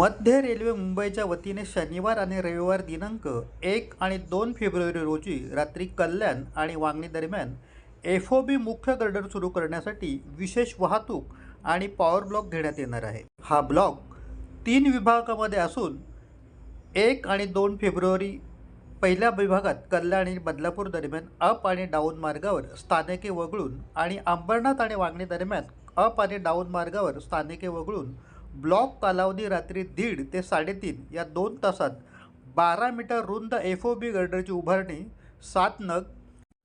मध्य रेल्वे मुंबईच्या वतीने शनिवार आणि रविवार दिनांक एक आणि दोन फेब्रुवारी रोजी रात्री कल्याण आणि वांगणी दरम्यान एफ ओ बी मुख्य गर्डर सुरू करण्यासाठी विशेष वाहतूक आणि पॉवर ब्लॉक घेण्यात येणार आहे. हा ब्लॉक तीन विभागामध्ये असून एक आणि दोन फेब्रुवारी पहिल्या विभागात कल्याण आणि बदलापूर दरम्यान अप आणि डाऊन मार्गावर स्थानके वगळून आणि अंबरनाथ आणि वांगणी दरम्यान अप आणि डाऊन मार्गावर स्थानके वगळून ब्लॉक कालावधी रात्री दीड ते साडेतीन या दोन तासात बारा मीटर रुंद एफ ओ बी गर्डरची उभारणी सात नग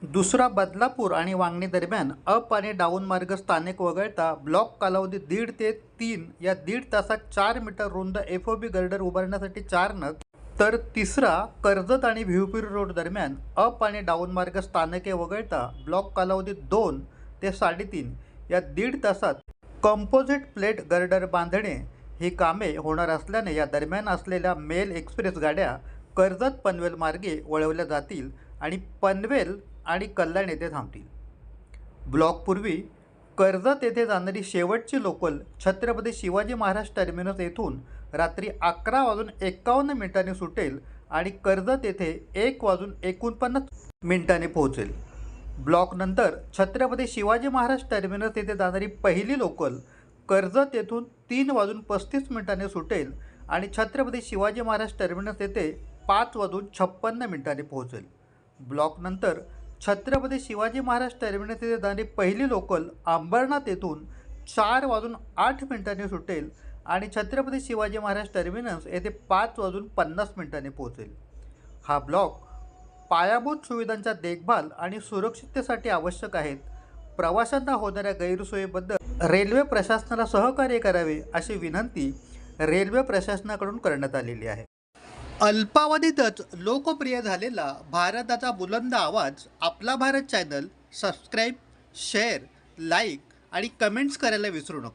दुसरा बदलापूर आणि वांगणी दरम्यान अप आणि डाऊन मार्ग स्थानिक वगळता ब्लॉक कालावधी दीड ते तीन या दीड तासात चार मीटर रुंद एफ ओ बी गर्डर उभारण्यासाठी चार नग तर तिसरा कर्जत आणि भिवपुरी रोड दरम्यान अप आणि डाऊन मार्ग स्थानके वगळता ब्लॉक कालावधी दोन ते साडेतीन या दीड तासात कंपोजिट प्लेट गर्डर बांधणे ही कामे होणार असल्याने या दरम्यान असलेल्या मेल एक्सप्रेस गाड्या कर्जत पनवेल मार्गे वळवल्या जातील आणि पनवेल आणि कल्याण येथे थांबतील. ब्लॉकपूर्वी कर्जत येथे जाणारी शेवटची लोकल छत्रपती शिवाजी महाराज टर्मिनस येथून रात्री अकरा वाजून एकावन्न मिनिटांनी सुटेल आणि कर्जत येथे एक वाजून एकोणपन्नास मिनिटांनी पोहोचेल. ब्लॉकनंतर छत्रपती शिवाजी महाराज टर्मिनस येथे जाणारी पहिली लोकल कर्जत येथून तीन वाजून पस्तीस मिनिटांनी सुटेल आणि छत्रपती शिवाजी महाराज टर्मिनस येथे पाच वाजून छप्पन्न मिनिटांनी पोहोचेल. ब्लॉकनंतर छत्रपती शिवाजी महाराज टर्मिनस येथे जाणारी पहिली लोकल अंबरनाथ येथून चार वाजून आठ मिनिटांनी सुटेल आणि छत्रपती शिवाजी महाराज टर्मिनस येथे पाच वाजून पन्नास मिनिटांनी पोहोचेल. हा ब्लॉक पायाभूत सुविधांच्या देखभाल आणि सुरक्षिततेसाठी आवश्यक आहेत. प्रवाशांना होणाऱ्या गैरसोयीबद्दल रेल्वे प्रशासनाला सहकार्य करावे अशी विनंती रेल्वे प्रशासनाकडून करण्यात आलेली आहे. अल्पावधीतच लोकप्रिय झालेला भारताचा बुलंद आवाज आपला Bharat channel subscribe share like आणि कमेंट्स करायला विसरू नका.